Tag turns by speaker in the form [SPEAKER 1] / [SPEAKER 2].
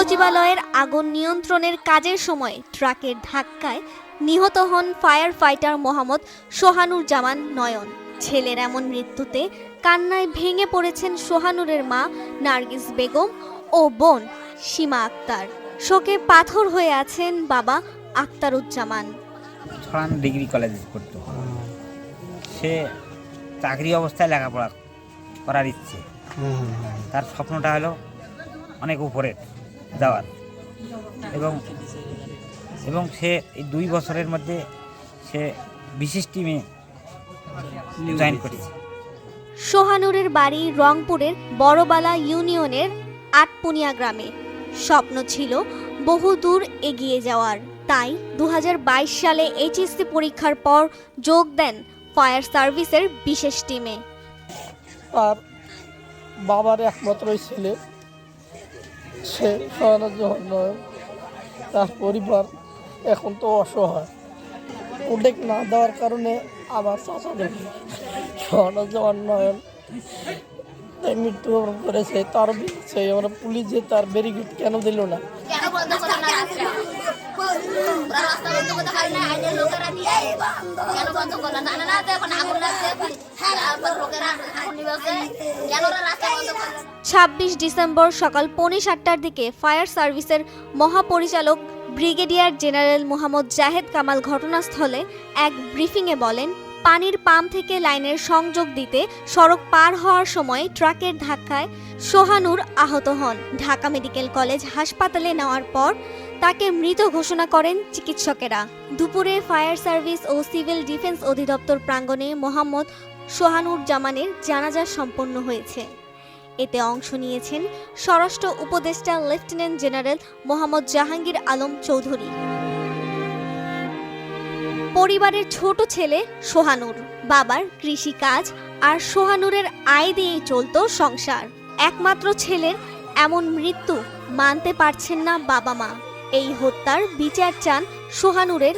[SPEAKER 1] সচিবালয়ের আগুন নিয়ন্ত্রণের কাজের সময় ট্রাকের ধাক্কায় নিহত হন ফায়ার ফাইটার মোহাম্মদ সোহানুর জামান নয়ন। ছেলের এমন মৃত্যুতে কান্নায় ভেঙে পড়েছেন সোহানুরের মা নার্গিস বেগম ও বোন সীমা আক্তার। শোকে পাথর হয়ে আছেন বাবা আক্তারুজ্জামান।
[SPEAKER 2] ছড়ান ডিগ্রি কলেজে পড়তো। সে চাকরি অবস্থায় লেখাপড়া করার ইচ্ছে। তার স্বপ্নটা হলো অনেক উপরে যাওয়ার। এবং এবং সে এই দুই বছরের মধ্যে সে বিশেষ টিমে জয়েন করেছে।
[SPEAKER 1] সোহানুরের বাড়ি রংপুরের বড়বালা ইউনিয়নের আটপুনিয়া গ্রামে। স্বপ্ন ছিল বহু দূর এগিয়ে যাওয়ার। তাই দু হাজার বাইশ সালে এইচএসসি পরীক্ষার পর যোগ দেন ফায়ার সার্ভিসের বিশেষ টিমে
[SPEAKER 3] তার বাবার একমাত্রই ছেলে। সে সহানুর জামান নয়ন তার পরিবার এখন তো অসহায়। উল্লেখ না দেওয়ার কারণে আমার চাচাদের সহানুর জামান নয়ন মৃত্যুবরণ করেছে তার সেই আমরা পুলিশ যে তার ব্যারিকেড কেন দিল না?
[SPEAKER 4] কেন
[SPEAKER 1] ছাব্বিশ ডিসেম্বর সকাল পৌনে সাতটার দিকে ফায়ার সার্ভিসের মহাপরিচালক ব্রিগেডিয়ার জেনারেল মোহাম্মদ জাহেদ কামাল ঘটনাস্থলে এক ব্রিফিংয়ে বলেন, পানির পাম্প থেকে লাইনের সংযোগ দিতে সড়ক পার হওয়ার সময় ট্রাকের ধাক্কায় সোহানুর আহত হন। ঢাকা মেডিকেল কলেজ হাসপাতালে নেওয়ার পর তাকে মৃত ঘোষণা করেন চিকিৎসকেরা। দুপুরে ফায়ার সার্ভিস ও সিভিল ডিফেন্স অধিদপ্তর প্রাঙ্গণে মোহাম্মদ সোহানুর জামানের জানাজা সম্পন্ন হয়েছে। এতে অংশ নিয়েছেন স্বরাষ্ট্র উপদেষ্টা লেফটেন্যান্ট জেনারেল মোহাম্মদ জাহাঙ্গীর আলম চৌধুরী। পরিবারের ছোট ছেলে সোহানুর। বাবার কৃষি কাজ আর সোহানুরের আয় দিয়েই চলতো সংসার। একমাত্র ছেলের এমন মৃত্যু মানতে পারছেন না বাবা মা। এই হত্যার বিচার চান সোহানুরের